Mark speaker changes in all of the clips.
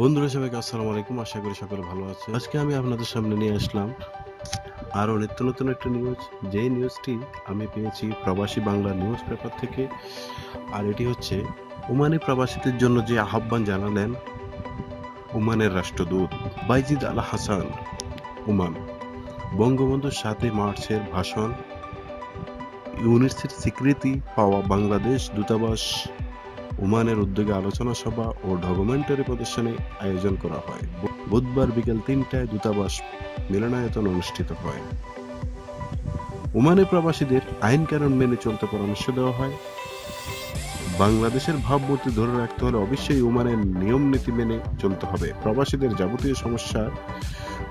Speaker 1: বন্ধুরা সবাইকে আসসালামু আলাইকুম, আশা করি সকলে ভালো আছে আজকে আমি আপনাদের সামনে নিয়ে আসলাম আরও নিত্য নতুন একটা নিউজ যেই নিউজটি আমি পেয়েছি প্রবাসী বাংলা নিউজ পেপার থেকে, আর এটি হচ্ছে ওমানি প্রবাসীদের জন্য যে আহ্বান জানালেন ওমানের রাষ্ট্রদূত বাইজিদ আল হাসান, ওমান। বঙ্গবন্ধুর সাতই মার্চের ভাষণ ইউনিসের স্বীকৃতি পাওয়া বাংলাদেশ দূতাবাস ওমানের উদ্যোগে আলোচনা সভা ও ডকুমেন্টারি প্রদর্শনী আয়োজন করা হয়। বুধবার বিকেল তিনটায় দূতাবাস মিলনায়তন অনুষ্ঠিত হয়। ওমানে প্রবাসীদের আইন কানুন মেনে চলতে পরামর্শ দেওয়া হয়। বাংলাদেশের ভাবমূর্তি ধরে রাখতে হলে অবশ্যই ওমানের নিয়ম নীতি মেনে চলতে হবে। প্রবাসীদের যাবতীয় সমস্যা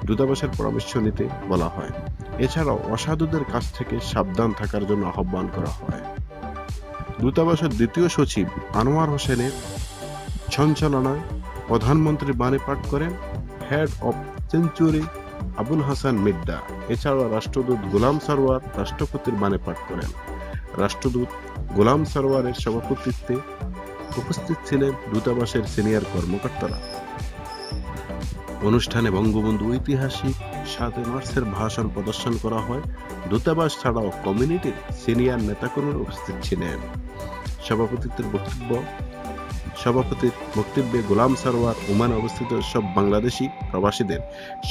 Speaker 1: দূতাবাসের পরামর্শ নিতে বলা হয়। এছাড়াও অসাধুদের কাছ থেকে সাবধান থাকার জন্য আহ্বান করা হয়। দূতাবাসের দ্বিতীয় সচিব আনোয়ার হোসেনের সঞ্চালনায় প্রধানমন্ত্রী বাণী পাঠ করেন head of chancery Abul Hasan Mridha. এছাড়াও রাষ্ট্রদূত গোলাম সারোয়ার রাষ্ট্রপতির বাণী পাঠ করেন। রাষ্ট্রদূত গোলাম সারোয়ারের সভাপতিত্বে উপস্থিত ছিলেন দূতাবাসের সিনিয়র কর্মকর্তারা। অনুষ্ঠানে বঙ্গবন্ধু ঐতিহাসিক সাতই মার্চের ভাষণ প্রদর্শন করা হয়। দূতাবাস ছাড়াও কমিউনিটির সিনিয়র নেতাকর্মীরা উপস্থিত ছিলেন। সভাপতিত্বের বক্তব্য, সভাপতির বক্তব্যে গোলাম সারোয়ার, ওমানে অবস্থিত সব বাংলাদেশি প্রবাসীদের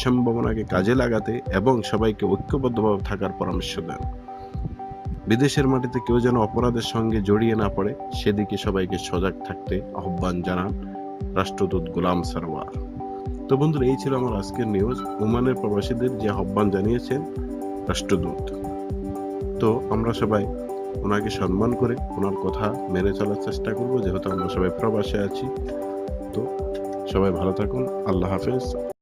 Speaker 1: সম্ভাবনাকে কাজে লাগাতে এবং সবাইকে ঐক্যবদ্ধভাবে থাকার পরামর্শ দেন। বিদেশের মাটিতে কেউ যেন অপরাধের সঙ্গে জড়িয়ে না পড়ে, সেদিকে সবাইকে সজাগ থাকতে আহ্বান জানান রাষ্ট্রদূত গোলাম সারোয়ার। তো বন্ধুরা, এই ছিল আমার আজকের নিউজ ওমানের প্রবাসীদের যে আহ্বান জানিয়েছেন রাষ্ট্রদূত। তো আমরা সবাই ওনাকে সম্মান করে ওনার কথা মেনে চলার চেষ্টা করব, যেহেতু আমরা সবাই প্রবাসে আছি। তো সবাই ভালো থাকুন, আল্লাহ হাফেজ।